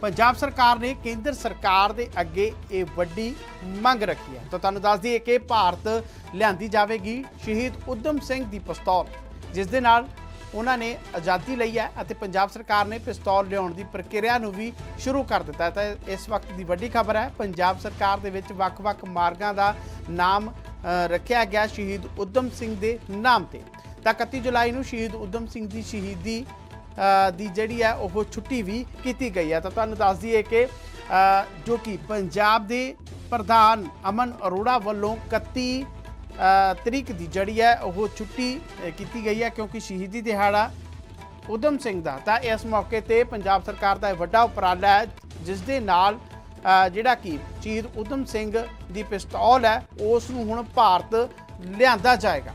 ਪੰਜਾਬ ਸਰਕਾਰ ਨੇ ਕੇਂਦਰ ਸਰਕਾਰ ਦੇ ਅੱਗੇ ਇਹ ਵੱਡੀ ਮੰਗ ਰੱਖੀ ਹੈ। ਤਾਂ ਤੁਹਾਨੂੰ ਦੱਸ ਦਈਏ ਕਿ ਭਾਰਤ ਲਿਆਂਦੀ ਜਾਵੇਗੀ ਸ਼ਹੀਦ ਉਦਮ ਸਿੰਘ ਦੀ ਪਿਸਤੌਲ, ਜਿਸ ਦੇ ਨਾਲ ਉਹਨਾਂ ਨੇ ਆਜ਼ਾਦੀ ਲਈ ਹੈ ਅਤੇ ਪੰਜਾਬ ਸਰਕਾਰ ਨੇ ਪਿਸਤੌਲ ਲਿਆਉਣ ਦੀ ਪ੍ਰਕਿਰਿਆ ਨੂੰ ਵੀ ਸ਼ੁਰੂ ਕਰ ਦਿੱਤਾ ਹੈ। ਤਾਂ ਇਸ ਵਕਤ ਦੀ ਵੱਡੀ ਖਬਰ ਹੈ, ਪੰਜਾਬ ਸਰਕਾਰ ਦੇ ਵਿੱਚ ਵੱਖ-ਵੱਖ ਮਾਰਗਾਂ ਦਾ ਨਾਮ ਰੱਖਿਆ ਗਿਆ ਸ਼ਹੀਦ ਉਦਮ ਸਿੰਘ ਦੇ ਨਾਮ ਤੇ। ਤਾਂ 31 ਜੁਲਾਈ ਨੂੰ ਸ਼ਹੀਦ ਉਦਮ ਸਿੰਘ ਦੀ ਸ਼ਹੀਦੀ ਦੀ ਜਿਹੜੀ ਹੈ ਉਹ ਛੁੱਟੀ ਵੀ ਕੀਤੀ ਗਈ ਹੈ। ਤਾਂ ਤੁਹਾਨੂੰ ਦੱਸ ਦਈਏ ਕਿ ਜੋ ਕਿ ਪੰਜਾਬ ਦੇ ਪ੍ਰਧਾਨ ਅਮਨ ਅਰੋੜਾ ਵੱਲੋਂ 31 ਤਰੀਕ ਦੀ ਜਿਹੜੀ ਹੈ ਉਹ ਛੁੱਟੀ ਕੀਤੀ ਗਈ ਹੈ ਕਿਉਂਕਿ ਸ਼ਹੀਦੀ ਦਿਹਾੜਾ ਉਦਮ ਸਿੰਘ ਦਾ। ਤਾਂ ਇਸ ਮੌਕੇ ਤੇ ਪੰਜਾਬ ਸਰਕਾਰ ਦਾ ਇਹ ਵੱਡਾ ਉਪਰਾਲਾ ਹੈ, ਜਿਸ ਦੇ ਨਾਲ ਜਿਹੜਾ ਕਿ ਸ਼ਹੀਦ ਉਦਮ ਸਿੰਘ ਦੀ ਪਿਸਤੌਲ ਹੈ, ਉਸ ਨੂੰ ਹੁਣ ਭਾਰਤ ਲਿਆਂਦਾ ਜਾਏਗਾ।